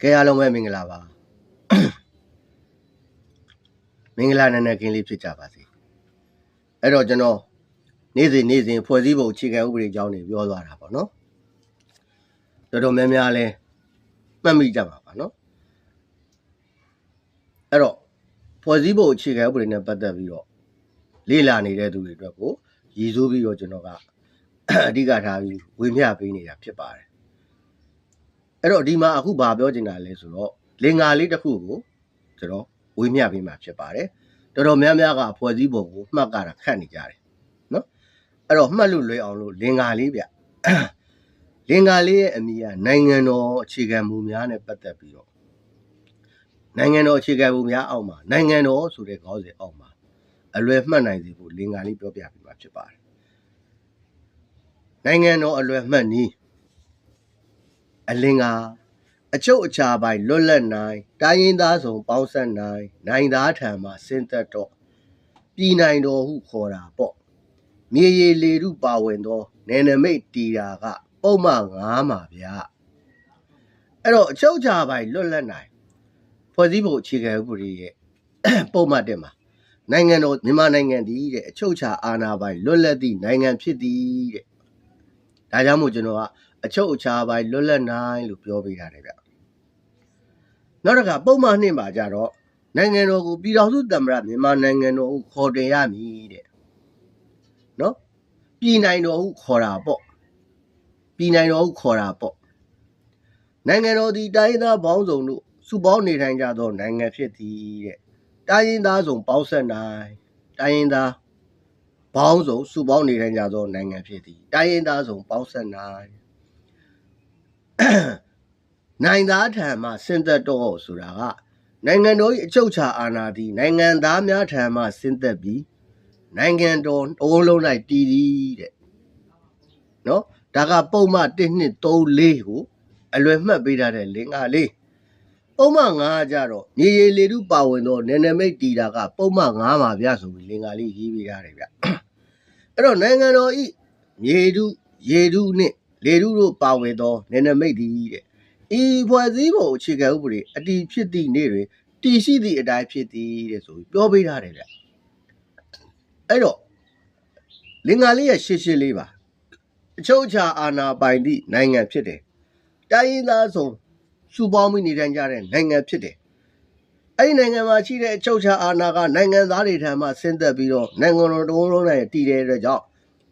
ကဲအားလုံးပဲမင်္ဂလာပါမင်္ဂလာနံနက်ခင်းလေးဖြစ်ကြပါစေအဲ့တော့ကျွန်တော်နေ့စဉ်နေ့စဉ်ဖွဲ့စည်းပုံအခြေခံဥပဒေအကြောင်းတွေပြောသွားတာပေါ့နော်တော်တော်များများလဲမှတ်မိကြပါပါနော်အဲ့တော့ဖွဲ့စည်းပုံအခြေခံဥပဒေနဲ့ပတ်သက်ပြီးတော့လေ့လာနေတဲ့သူတွေအတွက်ကိုရည်စူးပြီးတော့ကျွန်တော်ကအဓိကထားပြီးဝေမျှပေးနေတာဖြစ်ပါတယ် အဲ့တော့ဒီမှာအခုဘာပြောချင်တာလဲဆိုတော့လင်္ကာလေးတစ်ခုကိုကျွန်တော်ဝေမျှပေးမှာဖြစ်ပါတယ်တော်တော်များများကဖွဲ့စည်းပုံကိုမှတ်ကြတာခတ်နေကြတယ်နော်အဲ့တော့မှတ်လို့လွယ်အောင်လို့လင်္ကာလေးဗျလင်္ကာလေးရဲ့အမည်ကနိုင်ငံတော်အခြေခံမူများနဲ့ပတ်သက်ပြီးတော့နိုင်ငံတော်အခြေခံမူများအောက်မှာနိုင်ငံတော်ဆိုတဲ့ခေါင်းစဉ်အောက်မှာအလွယ်မှတ်နိုင်စေဖို့လင်္ကာလေးပြောပြပေးမှာဖြစ်ပါတယ်နိုင်ငံတော်အလွယ်မှတ်နည်း အလင်္ကာအချုပ်အခြာပိုင်လွတ်လပ်နိုင်တိုင်းရင်းသားဆောင်ပေါင်းဆက်နိုင်နိုင်သားထံမှဆင်းသက်တော့ပြည်နိုင်တော်ဟုခေါ်တာပေါ့မြေရည်လေထုပါဝင်သောနယ်နမိတ်တီတာကပုံမှန်9မှာဗျာအဲ့တော့အချုပ်အခြာပိုင်လွတ်လပ်နိုင်ဖွဲ့စည်းပုံအခြေခံဥပဒေရဲ့ပုံမှန်တက်မှာနိုင်ငံတော်မြန်မာနိုင်ငံတည်တဲ့အချုပ်အခြာအာဏာပိုင်လွတ်လပ်သည့်နိုင်ငံဖြစ်သည်တဲ့ဒါကြောင့်မို့ကျွန်တော်က အချုပ်အခြာပိုင်လွတ်လပ်နိုင်လို့ပြောပေးတာတယ်ဗျနောက်တစ်ခါပုံမှန်နှစ်မှာကြတော့နိုင်ငံတော်ကိုပြည်တော်စုသမ္မတမြန်မာနိုင်ငံတော်ကိုခေါ်တင်ရမည်တဲ့နော်ပြည်နိုင်တော်ဟုခေါ်တာပေါ့ပြည်နိုင်တော်ဟုခေါ်တာပေါ့နိုင်ငံတော်ဒီတိုင်းသားဘောင်းဆောင်တို့စုပေါင်းနေထိုင်ကြသောနိုင်ငံဖြစ်သည်တဲ့တိုင်းရင်းသားဆောင်ပေါင်းဆက်နိုင်တိုင်းရင်းသားဘောင်းဆောင်စုပေါင်းနေထိုင်ကြသောနိုင်ငံဖြစ်သည်တိုင်းရင်းသားဆောင်ပေါင်းဆက်နိုင် နိုင်သားထံမှဆင်းသက်တော့ဆိုတာကနိုင်ငံတော်၏အချုပ်အခြာအာဏာသည်နိုင်ငံသားများထံမှဆင်းသက်ပြီးနိုင်ငံတော်အုံးလုံး၌တည်သည်တဲ့နော်ဒါကပုံမှန်1 2 3 4ကိုအလွယ်မှတ်ပေးထားတဲ့လင်္ကာလေးပုံမှန်9ကြတော့မြေရည်လေထုပါဝင်သောနယ်နမိတ်တည်တာကပုံမှန်9ပါဗျဆိုပြီးလင်္ကာလေးရေးပေးထားတယ်ဗျအဲ့တော့နိုင်ငံတော်ဤမြေထုရေထုနှင့် လေထုတို့ပါဝင်သောနယ်နမိတ်တည်တဲ့ဤဖွဲ့စည်းပုံအခြေခံဥပဒေအတည်ဖြစ်သည့်နေ့တွင်တည်ရှိသည့်အတိုင်းဖြစ်သည်တဲ့ဆိုပြီးပြောပေးထားတယ်ဗျအဲ့တော့လင်္ကာလေးရဲ့ရှေ့ရှေ့လေးပါအချုပ်အခြာအာဏာပိုင်သည့်နိုင်ငံဖြစ်တယ်တိုင်းရင်းသားဆုံးစုပေါင်းပြီးနေထိုင်ကြတဲ့နိုင်ငံဖြစ်တယ်အဲ့ဒီနိုင်ငံမှာရှိတဲ့အချုပ်အခြာအာဏာကနိုင်ငံသားတွေထံမှဆင်းသက်ပြီးတော့နိုင်ငံတော်တုံးလုံးနဲ့တည်တဲ့အတွက်ကြောင့်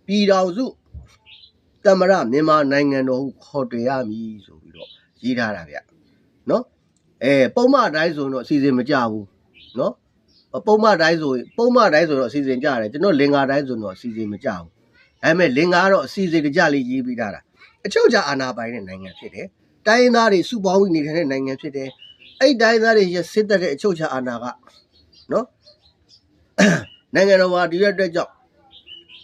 ပြည်တော်စု တမရမြန်မာနိုင်ငံတော်ဟုခေါ်တွင်ရမည်ဆိုပြီးတော့ရေးထားတာဗျနော်အဲပုံမှန်တိုင်းဆိုတော့အစီအစဉ်မကြဘူးနော်ပုံမှန်တိုင်းဆိုရင်ပုံမှန်တိုင်းဆိုတော့အစီအစဉ်ကြတယ်ကျွန်တော်လင်္ကာတိုင်းဆိုတော့အစီအစဉ်မကြဘူးဒါပေမဲ့လင်္ကာကတော့အစီအစဉ်တကြလေးရေးပြီးထားတာအချုပ်အခြာအာဏာပိုင်တဲ့နိုင်ငံဖြစ်တယ်တိုင်းရင်းသားတွေစုပေါင်းပြီးနေထိုင်တဲ့နိုင်ငံဖြစ်တယ်အဲ့တိုင်းရင်းသားတွေရစစ်တပ်တဲ့အချုပ်အခြာအာဏာကနော်နိုင်ငံတော်မှာဒီရက်အတွက်ကြောင့်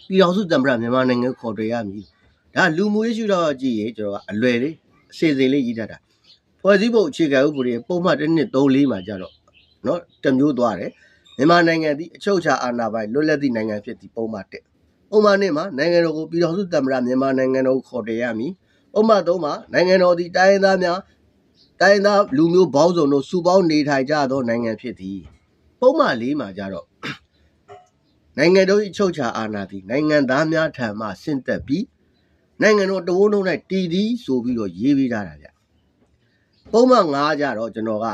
ပြည်တော်စုသမ္မတမြန်မာနိုင်ငံခေါ်တွေ့ရမည် ဒါလူမှုရေးရှုထောင့်ကြည့်ရင်ကျွန်တော်ကအလွယ်လေးအစီအစဉ်လေးရေးထားတာဖွဲ့စည်းပုံအခြေခံဥပဒေပုံမှန်1နှစ်3 4မှာကြတော့နော်တမျိုးသွားတယ်မြန်မာနိုင်ငံသည်အချုပ်အခြာအာဏာပိုင်လွတ်လပ်သည့်နိုင်ငံဖြစ်သည့်ပုံမှန်1ပုံမှန်2မှာနိုင်ငံတော်ကိုပြည်တော်စုသမ္မတမြန်မာနိုင်ငံတော်ကိုခေါ်တွေ့ရမည်ဥပမာသုံးမှာနိုင်ငံတော်သည်တိုင်းရင်းသားများတိုင်းရင်းသားလူမျိုးပေါင်းစုံတို့စုပေါင်းနေထိုင်ကြသောနိုင်ငံဖြစ်သည်ပုံမှန်၄မှာကြတော့နိုင်ငံတော်၏ချုပ်ချာအာဏာသည်နိုင်ငံသားများထံမှဆင့်သက်ပြီး နိုင်ငံတော်တဝန်းလုံး၌တည်သည်ဆိုပြီးတော့ရေးပေးထားတာဗျပုံမှန်၅ကြတော့ကျွန်တော်က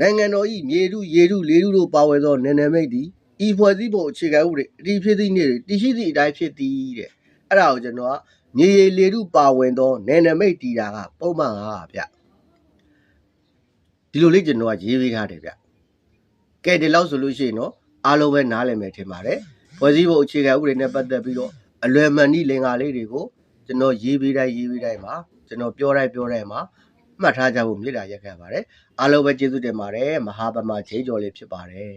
နိုင်ငံတော်၏မြေထုရေထုလေထုတို့ပါဝင်သောနယ်နယ်မိတ်သည်ဤဖွဲ့စည်းပုံအခြေခံဥပဒေအတည်ဖြစ်သည့်နေ့တည်ရှိသည့်အတိုင်းဖြစ်သည်တဲ့အဲ့ဒါကိုကျွန်တော်ကမြေရည်လေထုပါဝင်သောနယ်နမိတ်တီတာကပုံမှန်5ဗျဒီလိုလေးကျွန်တော်ကရေးပေးထားတယ်ဗျကဲဒီလောက်ဆိုလို့ရှိရင်တော့အားလုံးပဲနားလည်မယ်ထင်ပါတယ်ဖွဲ့စည်းပုံအခြေခံဥပဒေနဲ့ပတ်သက်ပြီးတော့အလွယ်မှန်ဤလင်္ကာလေးတွေကို ကျွန်တော်ရေးပေးတိုင်းရေးပေးတိုင်းမှာကျွန်တော်ပြောတိုင်းပြောတိုင်းမှာမှတ်ထားကြဖို့မြစ်တာရက်ခဲ့ပါတယ်အားလုံးပဲကျေးဇူးတင်ပါတယ်မဟာဗမာဂျေးကျော်လေးဖြစ်ပါတယ်